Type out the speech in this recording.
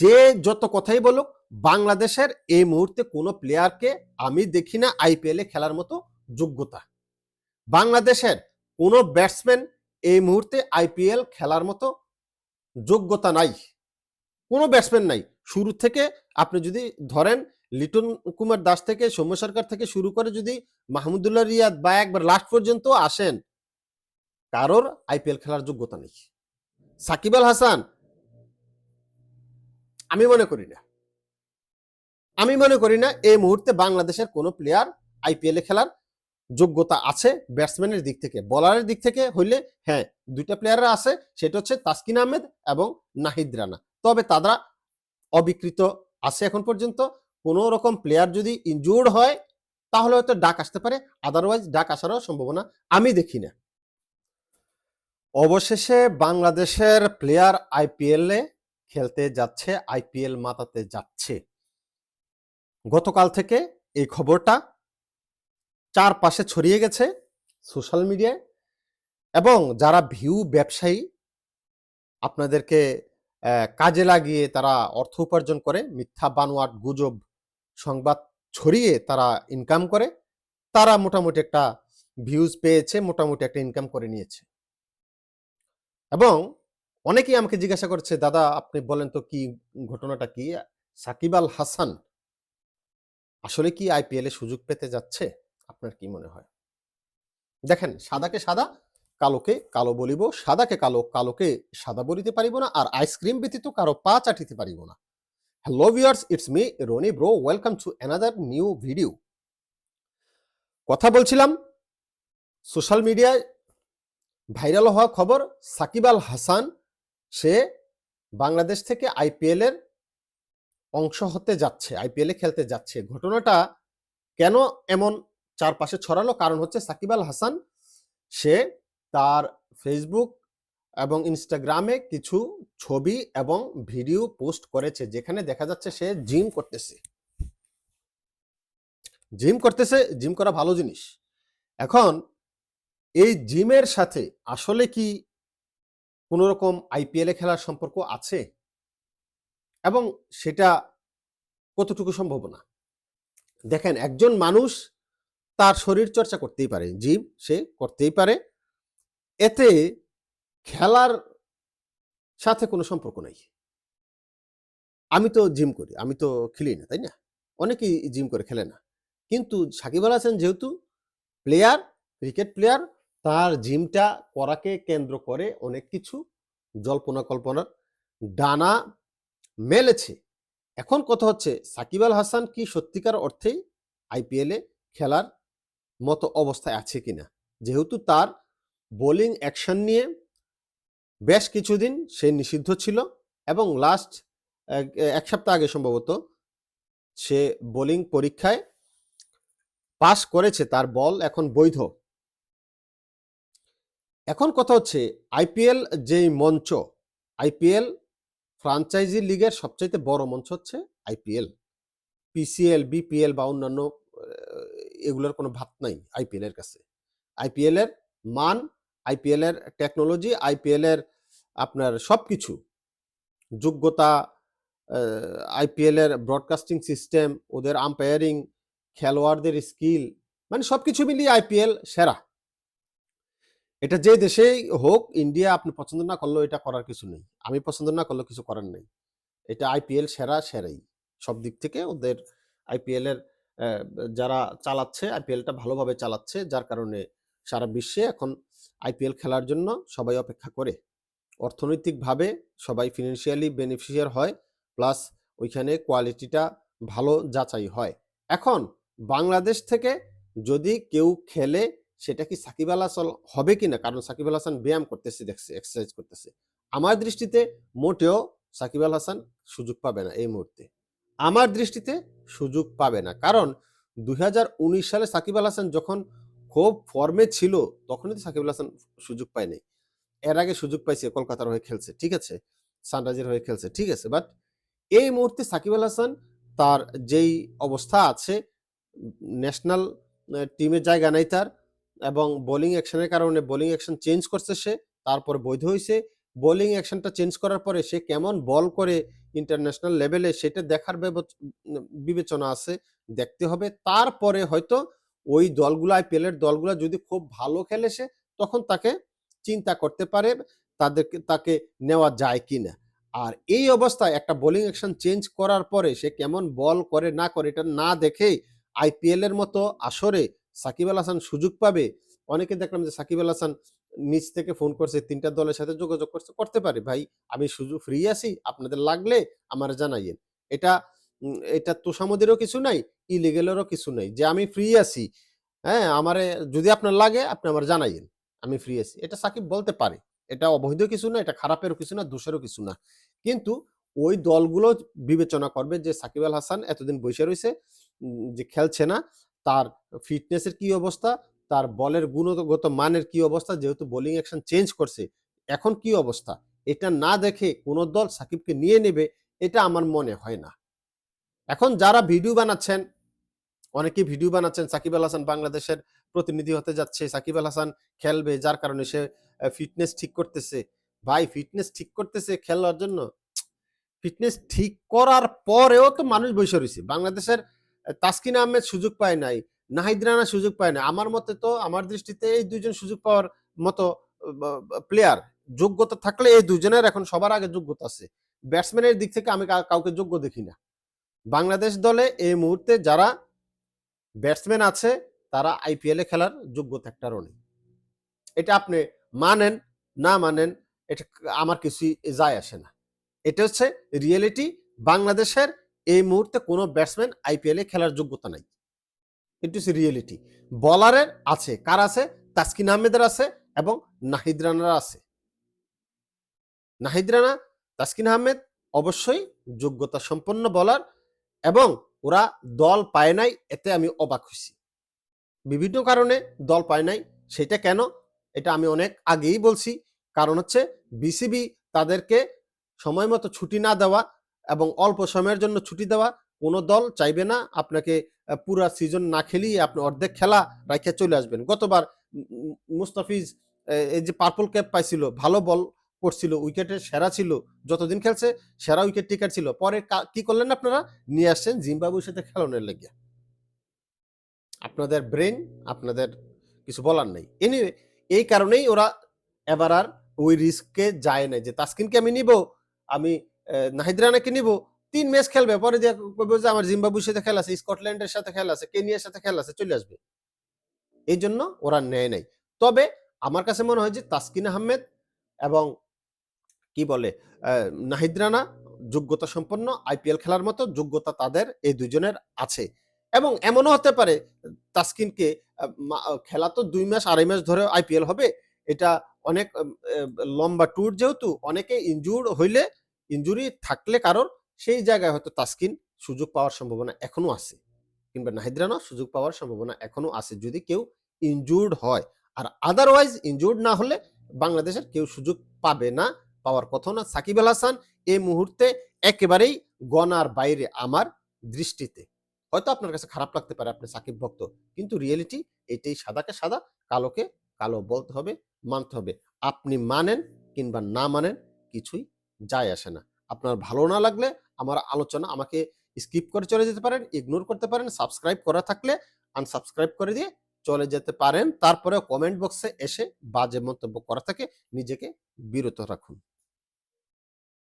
যে যত কথাই বলুক, বাংলাদেশের এই মুহূর্তে কোনো প্লেয়ারকে আমি দেখি না আইপিএল খেলার মতো যোগ্যতা। বাংলাদেশের কোনো ব্যাটসম্যান এই মুহূর্তে আইপিএল খেলার মতো যোগ্যতা নাই। কোনো ব্যাটসম্যান নাই। শুরু থেকে আপনি যদি ধরেন, লিটন কুমার দাস থেকে, সৌম্য সরকার থেকে শুরু করে যদি মাহমুদুল্লাহ রিয়াদ বা একবার লাস্ট পর্যন্ত আসেন, কারোর আইপিএল খেলার যোগ্যতা নেই। সাকিব আল হাসান আমি মনে করি না। আমি মনে করি না এই মুহূর্তে বাংলাদেশের কোনো প্লেয়ার আইপিএল খেলার যোগ্যতা আছে ব্যাটসম্যানের দিক থেকে। বলারের দিক থেকে হইলে হ্যাঁ দুইটা প্লেয়ার আছে, সেটা হচ্ছে তাসকিন আহমেদ এবং নাহিদ রানা। তবে তারা অবিকৃত আছে এখন পর্যন্ত। কোনো রকম প্লেয়ার যদি ইনজুর্ড হয়, তাহলে হয়তো ডাক আসতে পারে আদারওয়াইজ ডাক আসারও সম্ভাবনা আমি দেখি না। অবশেষে বাংলাদেশের প্লেয়ার আইপিএল খেলতে যাচ্ছে আইপিএল মাতাতে যাচ্ছে। গতকাল থেকে এই খবরটা চারপাশে ছড়িয়ে গেছে সোশ্যাল মিডিয়ায় এবং যারা ভিউ ব্যবসায়ী আপনাদেরকে কাজে লাগিয়ে তারা অর্থ উপার্জন করে, মিথ্যা, বানোয়াট, গুজব সংবাদ ছড়িয়ে তারা ইনকাম করে, তারা মোটামুটি একটা ভিউজ পেয়েছে, মোটামুটি একটা ইনকাম করে নিয়েছে। এবং অনেকেই আমাকে জিজ্ঞাসা করছে, দাদা, আপনি বলেন তো কি ঘটনাটা কি? সাকিব আল হাসান আসলে কি আইপিএল সুযোগ পেতে যাচ্ছে? আপনার কি মনে হয়? দেখেন, সাদাকে সাদা, কালোকে কালো বলিব, সাদাকে কালো, কালোকে সাদা বলিতে পারিব না, আর আইসক্রিম ব্যতীত কারও পা চাটিতে পারিব না। Hello viewers it's me Roni bro welcome to another new video কথা বলছিলাম সোশ্যাল মিডিয়ায় ভাইরাল হওয়া খবর সাকিব আল হাসান সে বাংলাদেশ থেকে আইপিএল এর অংশ হতে যাচ্ছে আইপিএল খেলতে যাচ্ছে। ঘটনাটা কেন এমন চারপাশে ছড়ালো? কারণ হচ্ছে সাকিব আল হাসান, সে তার ফেসবুক এবং ইনস্টাগ্রামে কিছু ছবি এবং ভিডিও পোস্ট করেছে, যেখানে দেখা যাচ্ছে সে জিম করতেছে। জিম করতেছে, জিম করা ভালো জিনিস। এখন এই জিমের সাথে আসলে কি কোনো রকম আইপিএল খেলার সম্পর্ক আছে? এবং সেটা কতটুকু সম্ভাবনা দেখেন, একজন মানুষ তার শরীর চর্চা করতেই পারে জিম সে করতেই পারে। এতে খেলার সাথে কোনো সম্পর্ক নাই। আমি তো জিম করি, আমি তো খেলি না, তাই না? অনেকেই জিম করে খেলে না। কিন্তু সাকিব আল হাসান যেহেতু প্লেয়ার ক্রিকেট প্লেয়ার তার জিমটা করাকে কেন্দ্র করে অনেক কিছু জল্পনা কল্পনার ডানা মেলেছে। এখন কথা হচ্ছে, সাকিব আল হাসান কি সত্যিকার অর্থেই আইপিএলে খেলার মতো অবস্থায় আছে কিনা? যেহেতু তার বোলিং অ্যাকশন নিয়ে বেশ কিছুদিন সে নিষিদ্ধ ছিল এবং লাস্ট এক সপ্তাহ আগে সম্ভবত সে বোলিং পরীক্ষায় পাস করেছে, তার বল এখন বৈধ। এখন কথা হচ্ছে আইপিএল যেই মঞ্চ আইপিএল ফ্রাঞ্চাইজি লিগের সবচাইতে বড় মঞ্চ হচ্ছে আইপিএল পিসিএল বিপিএল বা অন্যান্য এগুলোর কোনো ভাত নাই আইপিএল এর কাছে। আইপিএল এর মান আইপিএল এর টেকনোলজি আইপিএল এর আপনার সবকিছু, যোগ্যতা আইপিএল এর ব্রডকাস্টিং সিস্টেম ওদের আম্পায়ারিং খেলোয়াড়দের স্কিল মানে সবকিছু মিলিয়ে আইপিএল সেরা। এটা যে দেশেই হোক ইন্ডিয়া আপনি পছন্দ না করলেও এটা করার কিছু নেই। আমি পছন্দ না করলেও কিছু করার নেই। এটা আইপিএল সেরা সেরাই। সব দিক থেকে ওদের আইপিএল এর যারা চালাচ্ছে আইপিএলটা ভালোভাবে চালাচ্ছে, যার কারণে সারা বিশ্বে এখন আইপিএল খেলার জন্য সবাই অপেক্ষা করে। অর্থনৈতিকভাবে সবাই ফিনান্সিয়ালি বেনিফিশিয়ার হয় প্লাস ওইখানে কোয়ালিটিটা ভালো যাচাই হয়। এখন বাংলাদেশ থেকে যদি কেউ খেলে সেটা কি সাকিব আল হাসান হবে কিনা? কারণ সাকিব আল হাসান ব্যায়াম করতেছে, দেখছে এক্সারসাইজ করতেছে। আমার দৃষ্টিতে মোটেও সাকিব আল হাসান সুযোগ পাবে না এই মুহূর্তে। আমার দৃষ্টিতে সুযোগ পাবে না। কারণ দু হাজার উনিশ সালে সাকিব আল হাসান যখন খুব ফর্মে ছিল, তখনই তো সাকিব আল হাসান সুযোগ পায়নি এর আগে সুযোগ পাইছে, কলকাতার হয়ে খেলছে, ঠিক আছে? সানরাইজের হয়ে খেলছে, ঠিক আছে? বাট এই মুহূর্তে সাকিব আল হাসান তার যেই অবস্থা আছে ন্যাশনাল টিমের জায়গা নাই তার। এবং বোলিং অ্যাকশনের কারণে বোলিং অ্যাকশন চেঞ্জ করছে সে, তারপর বৈধ হয়েছে বোলিং অ্যাকশনটা চেঞ্জ করার পরে সে কেমন বল করে ইন্টারন্যাশনাল লেভেলে সেটা দেখার বিবেচনা আছে, দেখতে হবে। তারপরে হয়তো ওই দলগুলো আইপিএল এর দলগুলো যদি খুব ভালো খেলে সে, তখন তাকে চিন্তা করতে পারে তাদেরকে, তাকে নেওয়া যায় কি না আর এই অবস্থায় একটা বোলিং অ্যাকশন চেঞ্জ করার পরে সে কেমন বল করে না করে এটা না দেখেই আইপিএল এর মতো আসরে সাকিব আল হাসান সুযোগ পাবে? অনেকে দেখলাম যে সাকিব আল হাসান নিচ থেকে ফোন করছে, তিনটা দলের সাথে যোগাযোগ করছে, করতে পারে। ভাই, আমি সুযোগ ফ্রি আছি, আপনাদের লাগলে আমার জানাইয়েন। এটা এটা তোষামদেরও কিছু নাই ইলিগেলেরও কিছু নাই। যে আমি ফ্রি আছি হ্যাঁ আমারে, যদি আপনার লাগে, আপনি আমার জানাইয়েন। আমি ফ্রি আছি। এটা সাকিব বলতে পারে। এটা অবৈধ কিছু না, এটা খারাপেরও কিছু না, দোষেরও কিছু না। কিন্তু ওই দলগুলো বিবেচনা করবে যে সাকিব আল হাসান এতদিন বসে রয়েছে যে খেলছে না তার ফিটনেসের কি অবস্থা? তার বলের গুণগত মানের কি অবস্থা? যেহেতু বোলিং অ্যাকশন চেঞ্জ করছে, এখন কি অবস্থা? এটা না দেখে কোন দল সাকিবকে নিয়ে নেবে, এটা আমার মনে হয় না। এখন যারা ভিডিও বানাচ্ছেন অনেকে ভিডিও বানাচ্ছেন, সাকিব আল হাসান বাংলাদেশের প্রতিনিধি হতে যাচ্ছে, সাকিব আল হাসান খেলবে যার কারণে সে ফিটনেস ঠিক করতেছে। ভাই ফিটনেস ঠিক করতেছে খেলার জন্য? ফিটনেস ঠিক করার পরেও তো মানুষ বসে রয়েছে। বাংলাদেশের তাসকিন আহমেদ সুযোগ পায় নাই, নাহিদ রানা সুযোগ পায় না আমার মতে তো, আমার দৃষ্টিতে এই দুইজন সুযোগ পাওয়ার মতো প্লেয়ার যোগ্যতা থাকলে এই দুজনের এখন সবার আগে যোগ্যতা আছে। ব্যাটসম্যানের দিক থেকে আমি কাউকে যোগ্য দেখি না। বাংলাদেশ দলে এই মুহূর্তে যারা ব্যাটসম্যান আছে, তারা আইপিএল খেলার যোগ্যতা একটারও নেই এটা আপনি মানেন, না মানেন, এটা আমার কিছুই যায় আসে না। এটা হচ্ছে রিয়েলিটি বাংলাদেশের এই মুহূর্তে কোনো ব্যাটসম্যান আইপিএল খেলার যোগ্যতা নাই। এটা হচ্ছে রিয়েলিটি বলারের আছে, কার আছে? তাসকিন আহমেদের আছে এবং নাহিদ রানার আছে। নাহিদ রানা, তাসকিন আহমেদ অবশ্যই যোগ্যতা সম্পন্ন বলার এবং ওরা দল পায় নাই, এতে আমি অবাক হয়েছি। বিভিন্ন কারণে দল পায় নাই, সেটা কেন? এটা আমি অনেক আগেই বলছি। কারণ হচ্ছে বিসিবি তাদেরকে সময় মতো ছুটি না দেওয়া এবং অল্প সময়ের জন্য ছুটি দেওয়া কোনো দল চাইবে না। আপনাকে পুরা সিজন না খেলিয়ে আপনি অর্ধেক খেলা রাখে চলে আসবেন। গতবার মুস্তাফিজ এই যে পার্পল ক্যাপ পাইছিল, ভালো বল করছিল উইকেটের সেরা ছিল, যতদিন খেলছে সেরা উইকেট টিকার ছিল। পরে কা- করলেন আপনারা? নিয়ে আসছেন জিম্বাবুর সাথে খেলানোর লেগে। আপনাদের ব্রেন আপনাদের কিছু বলার নেই। এনিওয়ে এই কারণেই ওরা এবার আর ওই রিস্কে যায় না যে, তাস্কিনকে আমি নিব, আমি আহ, নাহিদ রানাকে নিব? তিন ম্যাচ খেলবে পরে যে কইবে যে আমার জিম্বাবুর সাথে খেলা আছে স্কটল্যান্ডের সাথে খেলা আছে কেনিয়ার সাথে খেলা আছে চলে আসবে। এই জন্য ওরা নেয় নাই। তবে আমার কাছে মনে হয় যে তাসকিন আহমেদ এবং কি বলে আহ, নাহিদ রানা যোগ্যতা সম্পন্ন আইপিএল খেলার মতো যোগ্যতা তাদের এই দুজনের আছে। এবং এমনও হতে পারে তাসকিনকে খেলা তো দুই মাস আড়াই মাস ধরে আইপিএল হবে এটা অনেক লম্বা ট্যুর যেহেতু অনেকে ইনজুর হইলে ইনজুরি থাকলে কারোর, সেই জায়গায় হয়তো তাসকিন সুযোগ পাওয়ার সম্ভাবনা এখনও আছে। কিংবা নাহিদ রানা সুযোগ পাওয়ার সম্ভাবনা এখনও আছে। যদি কেউ ইনজুর্ড হয়, আর আদারওয়াইজ ইনজুর্ড না হলে বাংলাদেশের কেউ সুযোগ পাবে না, পাওয়ার কথা না। সাকিব আল হাসান এই মুহূর্তে একেবারেই গনার বাইরে আমার দৃষ্টিতে। হয়তো আপনার কাছে খারাপ লাগতে পারে আপনি সাকিব ভক্ত, কিন্তু রিয়েলিটি এটাই সাদাকে সাদা, কালোকে কালো বলতে হবে, মানতে হবে। আপনি মানেন কিংবা না মানেন কিছুই যায় আসে না। আপনার ভালো না লাগলে আমার আলোচনা আমাকে স্কিপ করে চলে যেতে পারেন ইগনোর করতে পারেন সাবস্ক্রাইব করা থাকলে আনসাবস্ক্রাইব করে দিয়ে চলে যেতে পারেন। তারপরে কমেন্ট বক্সে এসে বাজে মন্তব্য করা থাকে নিজেকে বিরত রাখুন।